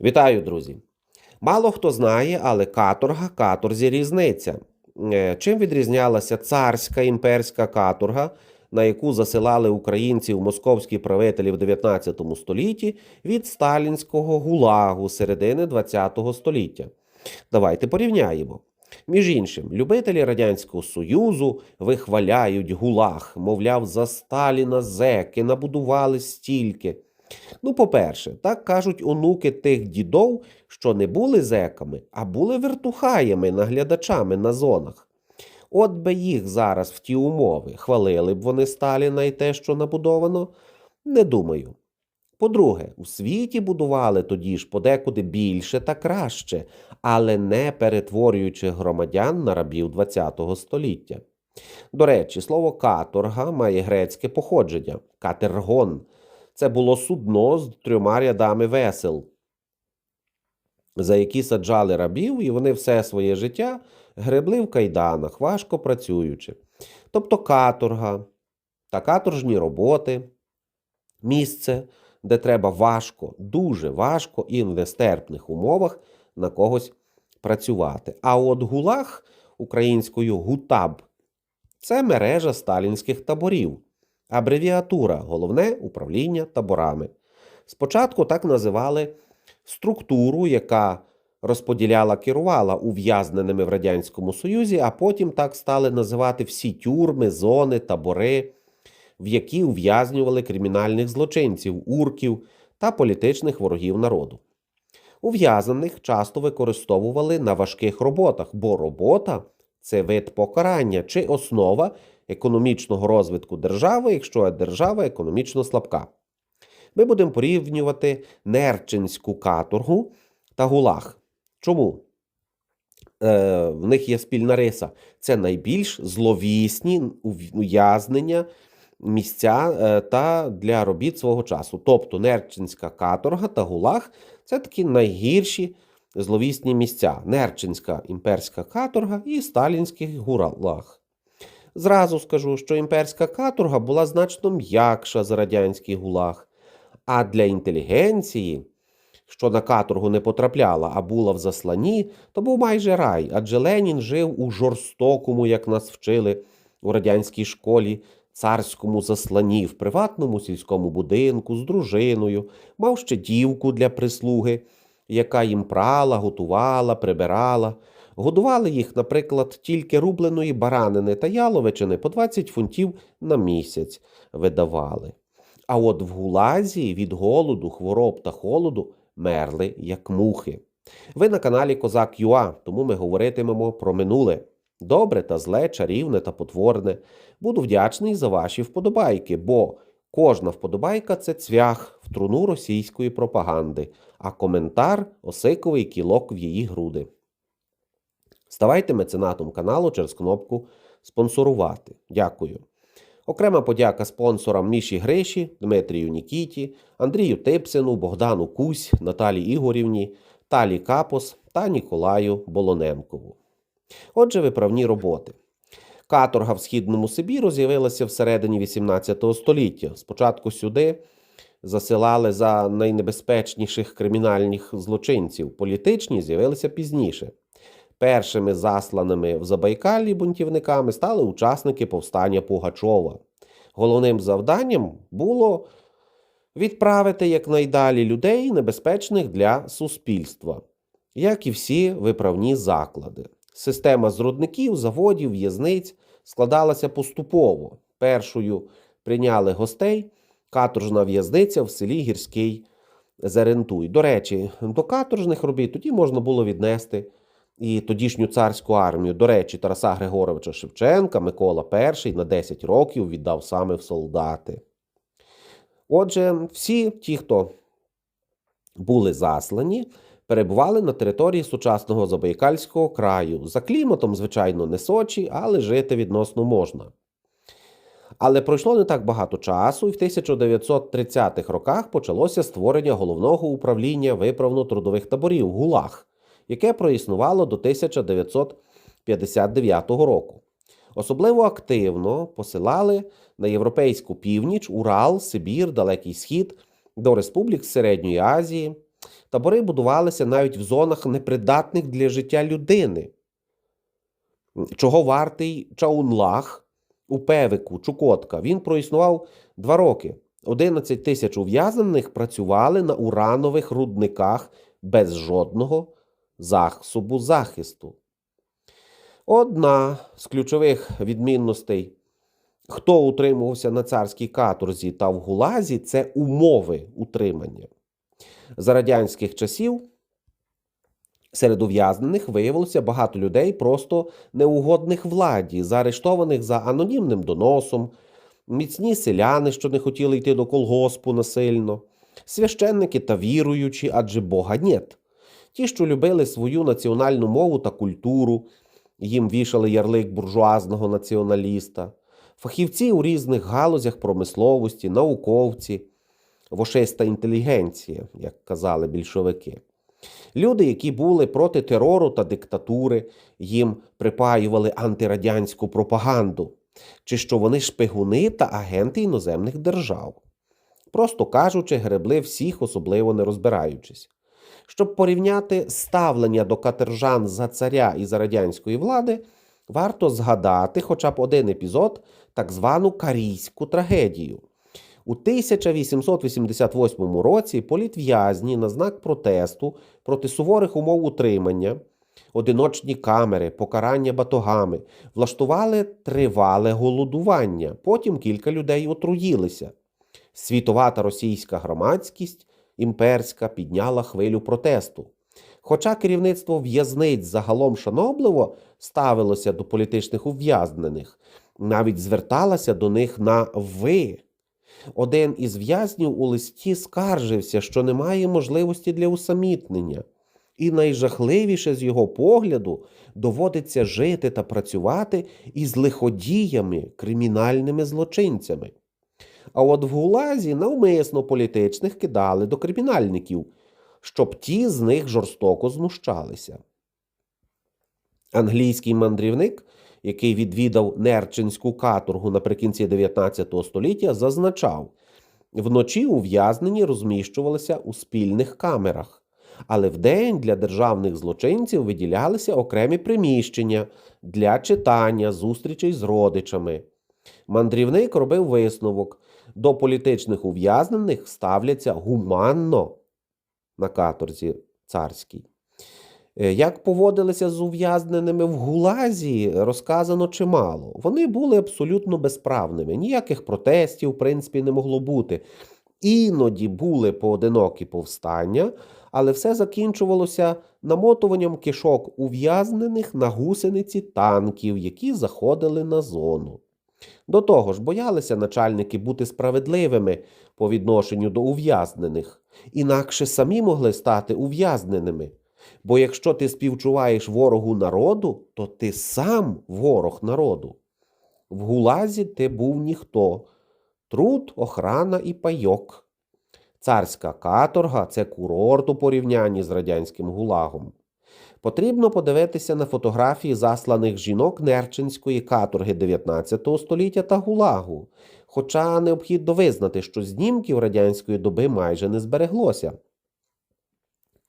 Вітаю, друзі! Мало хто знає, але каторга каторзі різниця. Е, Чим відрізнялася царська імперська каторга, на яку засилали українців московські правителі в 19 столітті від сталінського гулагу середини 20 століття? Давайте порівняємо. Між іншим, любителі Радянського Союзу вихваляють гулаг, мовляв, за Сталіна зеки набудували стільки. Ну, по-перше, так кажуть онуки тих дідов, що не були зеками, а були вертухаями, наглядачами на зонах. От би їх зараз в ті умови хвалили б вони Сталіна і те, що набудовано, не думаю. По-друге, у світі будували тоді ж подекуди більше та краще, але не перетворюючи громадян на рабів ХХ століття. До речі, слово каторга має грецьке походження катергон. Це було судно з трьома рядами весел, за які саджали рабів, і вони все своє життя гребли в кайданах, важко працюючи. Тобто каторга та каторжні роботи, місце, де треба важко, дуже важко і в нестерпних умовах на когось працювати. А от гулаг українською гутаб це мережа сталінських таборів, абревіатура головне управління таборами. Спочатку так називали структуру, яка розподіляла, керувала ув'язненими в Радянському Союзі, а потім так стали називати всі тюрми, зони, табори, в які ув'язнювали кримінальних злочинців, урків та політичних ворогів народу. Ув'язнених часто використовували на важких роботах, бо робота це вид покарання чи основа економічного розвитку держави, якщо держава економічно слабка. Ми будемо порівнювати Нерчинську каторгу та гулаг. Чому? Е, в них є спільна риса. Це найбільш зловісні ув'язнення місця е, та для робіт свого часу. Тобто Нерчинська каторга та гулаг це такі найгірші зловісні місця. Нерчинська імперська каторга і сталінський гулаг. Зразу скажу, що імперська каторга була значно м'якша за радянський гулаг, а для інтелігенції, що на каторгу не потрапляла, а була в засланні, то був майже рай, адже Ленін жив у жорстокому, як нас вчили у радянській школі, царському засланні в приватному сільському будинку з дружиною, мав ще дівку для прислуги, яка їм прала, готувала, прибирала. Годували їх, наприклад, тільки рубленої баранини та яловичини по 20 фунтів на місяць видавали. А от в гулазі від голоду, хвороб та холоду мерли, як мухи. Ви на каналі Козак Юа, тому ми говоритимемо про минуле. Добре та зле, чарівне та потворне. Буду вдячний за ваші вподобайки, бо кожна вподобайка це цвях в труну російської пропаганди, а коментар осиковий кілок в її груди. Ставайте меценатом каналу через кнопку спонсорувати. Дякую. Окрема подяка спонсорам Міші Гриші, Дмитрію Нікіті, Андрію Типсину, Богдану Кусь, Наталі Ігорівні, Талі Капос та Ніколаю Болоненкову. Отже, виправні роботи. Каторга в Східному Сибіру з'явилася всередині XVIII століття. Спочатку сюди засилали за найнебезпечніших кримінальних злочинців. Політичні з'явилися пізніше. Першими засланими в Забайкалі бунтівниками стали учасники повстання Пугачова. Головним завданням було відправити якнайдалі людей, небезпечних для суспільства, як і всі виправні заклади. Система зрудників, заводів, в'язниць складалася поступово. Першою прийняли гостей каторжна в'язниця в селі Гірський Зерентуй. До речі, до каторжних робіт тоді можна було віднести і тодішню царську армію. До речі, Тараса Григоровича Шевченка Микола І на 10 років віддав саме в солдати. Отже, всі ті, хто були заслані, перебували на території сучасного Забайкальського краю. За кліматом, звичайно, не Сочі, але жити відносно можна. Але пройшло не так багато часу, і в 1930-х роках почалося створення головного управління виправно-трудових таборів ГУЛАГ, яке проіснувало до 1959 року. Особливо активно посилали на європейську північ, Урал, Сибір, Далекий Схід до республік Середньої Азії. Табори будувалися навіть в зонах непридатних для життя людини. Чого вартий Чаунлах у Певику, Чукотка. Він проіснував два роки. 11 тисяч ув'язнених працювали на уранових рудниках без жодного засобу захисту. Одна з ключових відмінностей, хто утримувався на царській каторзі та в гулазі, це умови утримання. За радянських часів серед ув'язнених виявилося багато людей, просто неугодних владі, заарештованих за анонімним доносом, міцні селяни, що не хотіли йти до колгоспу насильно, священники та віруючі, адже Бога нет. Ті, що любили свою національну мову та культуру, їм вішали ярлик буржуазного націоналіста, фахівці у різних галузях промисловості, науковці, вошиста інтелігенція, як казали більшовики. Люди, які були проти терору та диктатури, їм припаювали антирадянську пропаганду, чи що вони шпигуни та агенти іноземних держав. Просто кажучи, гребли всіх, особливо не розбираючись. Щоб порівняти ставлення до катержан за царя і за радянської влади, варто згадати хоча б один епізод, так звану Карійську трагедію. У 1888 році політв'язні на знак протесту проти суворих умов утримання, одиночні камери, покарання батогами влаштували тривале голодування. Потім кілька людей отруїлися. Світова та російська громадськість імперська підняла хвилю протесту. Хоча керівництво в'язниць загалом шанобливо ставилося до політичних ув'язнених, навіть зверталося до них на ви. Один із в'язнів у листі скаржився, що немає можливості для усамітнення, і найжахливіше з його погляду доводиться жити та працювати із лиходіями, кримінальними злочинцями. А от в гулазі навмисно політичних кидали до кримінальників, щоб ті з них жорстоко знущалися. Англійський мандрівник, який відвідав Нерчинську каторгу наприкінці 19 століття, зазначав, вночі ув'язнені розміщувалися у спільних камерах, але вдень для державних злочинців виділялися окремі приміщення для читання, зустрічей з родичами. Мандрівник робив висновок, до політичних ув'язнених ставляться гуманно на каторзі царській. Е, Як поводилися з ув'язненими в гулазі, розказано чимало. Вони були абсолютно безправними. Ніяких протестів, в принципі, не могло бути. Іноді були поодинокі повстання, але все закінчувалося намотуванням кишок ув'язнених на гусениці танків, які заходили на зону. До того ж, боялися начальники бути справедливими по відношенню до ув'язнених, інакше самі могли стати ув'язненими. Бо якщо ти співчуваєш ворогу народу, то ти сам ворог народу. В гулазі ти був ніхто труд, охрана і пайок. Царська каторга це курорт у порівнянні з радянським гулагом. Потрібно подивитися на фотографії засланих жінок Нерчинської каторги 19 століття та гулагу, хоча необхідно визнати, що знімків радянської доби майже не збереглося.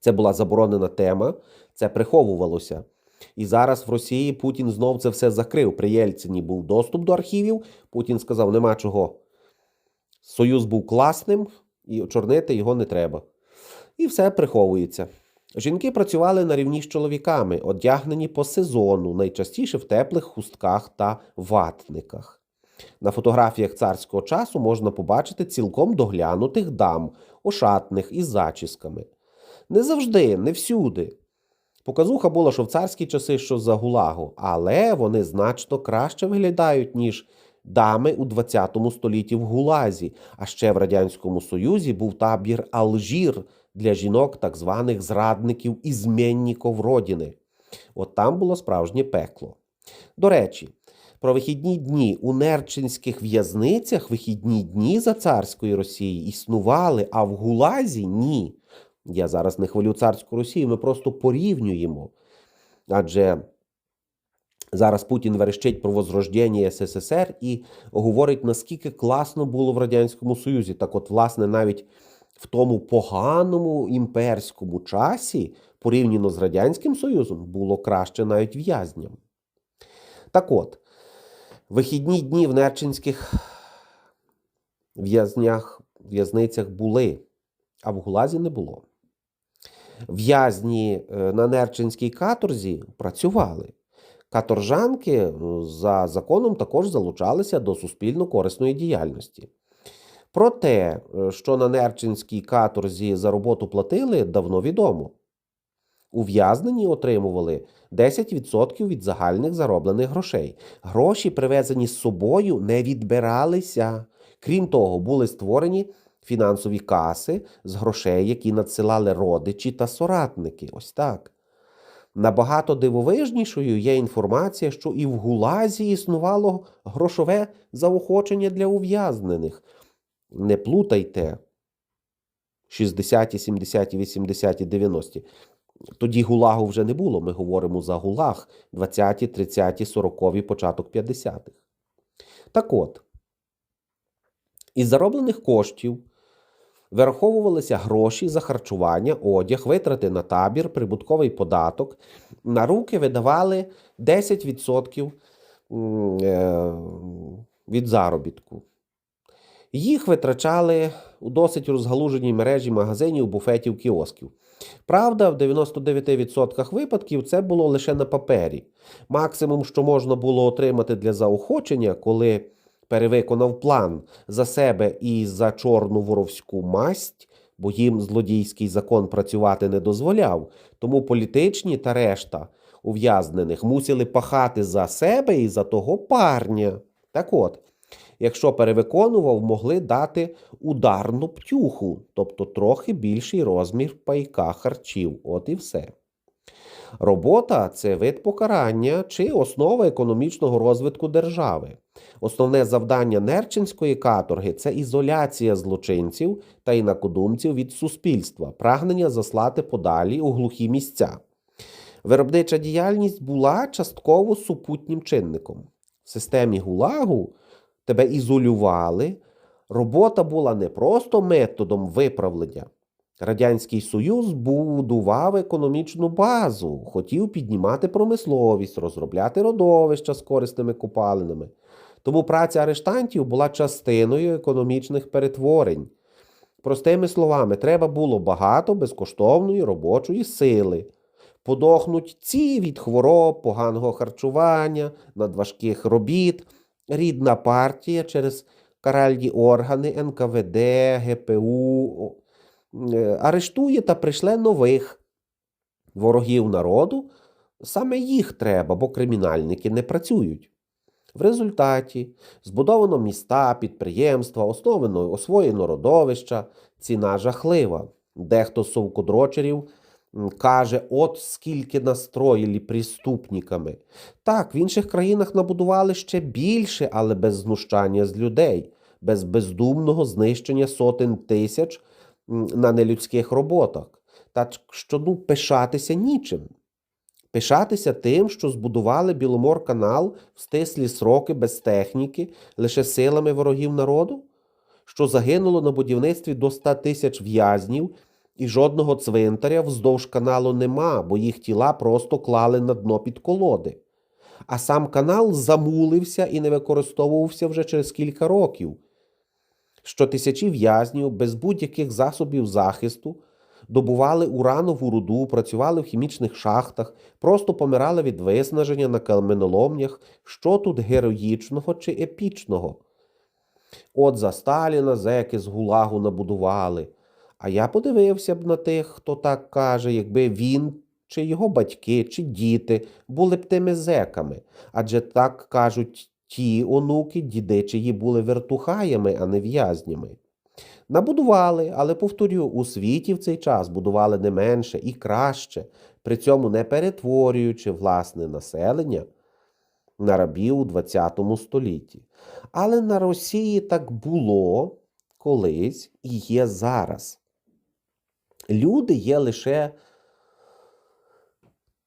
Це була заборонена тема, це приховувалося. І зараз в Росії Путін знов це все закрив. При Єльцині був доступ до архівів. Путін сказав, нема чого. Союз був класним, і чорнити його не треба. І все приховується. Жінки працювали на рівні з чоловіками, одягнені по сезону, найчастіше в теплих хустках та ватниках. На фотографіях царського часу можна побачити цілком доглянутих дам, ошатних із зачісками. Не завжди, не всюди. Показуха була, що в царські часи, що за гулагу, але вони значно краще виглядають, ніж дами у 20 столітті в гулазі, а ще в Радянському Союзі був табір Алжір для жінок, так званих зрадників і змінників родини. От там було справжнє пекло. До речі, про вихідні дні у Нерчинських в'язницях вихідні дні за царської Росії існували, а в Гулазі ні. Я зараз не хвалю царську Росію, ми просто порівнюємо. Адже зараз Путін верещить про возрождення СССР і говорить, наскільки класно було в Радянському Союзі. Так от, власне, навіть в тому поганому імперському часі, порівняно з Радянським Союзом, було краще навіть в'язням. Так от, вихідні дні в Нерчинських в'язнях, в'язницях були, а в Гулазі не було. В'язні е, на Нерчинській каторзі працювали. Каторжанки е, за законом також залучалися до суспільно-корисної діяльності. Про те, е, що на Нерчинській каторзі за роботу платили, давно відомо. Ув'язнені отримували 10% від загальних зароблених грошей. Гроші, привезені з собою, не відбиралися. Крім того, були створені фінансові каси з грошей, які надсилали родичі та соратники. Ось так. Набагато дивовижнішою є інформація, що і в Гулазі існувало грошове заохочення для ув'язнених. Не плутайте 60, 70, 80, 90. Тоді гулагу вже не було. Ми говоримо за гулаг 20-ті, 30, 40, початок 50-х. Так от, із зароблених коштів вираховувалися гроші за харчування, одяг, витрати на табір, прибутковий податок. На руки видавали 10% е, від заробітку. Їх витрачали у досить розгалуженій мережі магазинів, буфетів, кіосків. Правда, в 99% випадків це було лише на папері. Максимум, що можна було отримати для заохочення, коли перевиконав план за себе і за чорну воровську масть, бо їм злодійський закон працювати не дозволяв, тому політичні та решта ув'язнених мусили пахати за себе і за того парня. Так от, якщо перевиконував, могли дати ударну птюху, тобто трохи більший розмір пайка харчів. От і все. Робота це вид покарання чи основа економічного розвитку держави. Основне завдання Нерчинської каторги це ізоляція злочинців та інакодумців від суспільства, прагнення заслати подалі у глухі місця. Виробнича діяльність була частково супутнім чинником. В системі ГУЛАГу тебе ізолювали. Робота була не просто методом виправлення. Радянський Союз будував економічну базу, хотів піднімати промисловість, розробляти родовища з корисними копалинами. Тому праця арештантів була частиною економічних перетворень. Простими словами, треба було багато безкоштовної робочої сили. Подохнуть ці від хвороб, поганого харчування, надважких робіт, рідна партія через каральні органи, НКВД, ГПУ е, арештує та пришле нових ворогів народу. Саме їх треба, бо кримінальники не працюють. В результаті збудовано міста, підприємства, основано, освоєно родовища, ціна жахлива. Дехто з совкодрочерів каже, от скільки настроїли преступниками. Так, в інших країнах набудували ще більше, але без знущання з людей, без бездумного знищення сотень тисяч на нелюдських роботах. Так що ну, пишатися нічим. Пишатися тим, що збудували Біломор-канал в стислі сроки без техніки, лише силами ворогів народу, що загинуло на будівництві до 100 тисяч в'язнів, і жодного цвинтаря вздовж каналу нема, бо їх тіла просто клали на дно під колоди. А сам канал замулився і не використовувався вже через кілька років. Що тисячі в'язнів без будь-яких засобів захисту добували уранову руду, працювали в хімічних шахтах, просто помирали від виснаження на каменоломнях, що тут героїчного чи епічного. От за Сталіна зеки з гулагу набудували. А я подивився б на тих, хто так каже, якби він, чи його батьки, чи діти були б тими зеками. Адже так кажуть ті онуки, діди, чиї були вертухаями, а не в'язнями. Набудували, але повторю, у світі в цей час будували не менше і краще, при цьому не перетворюючи власне населення на рабів у ХХ столітті. Але на Росії так було колись і є зараз. Люди є лише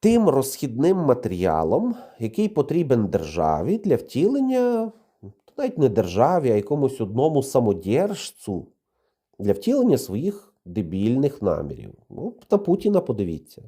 тим розхідним матеріалом, який потрібен державі для втілення, навіть не державі, а якомусь одному самодержцю для втілення своїх дебільних намірів. Ну, на Путіна подивіться.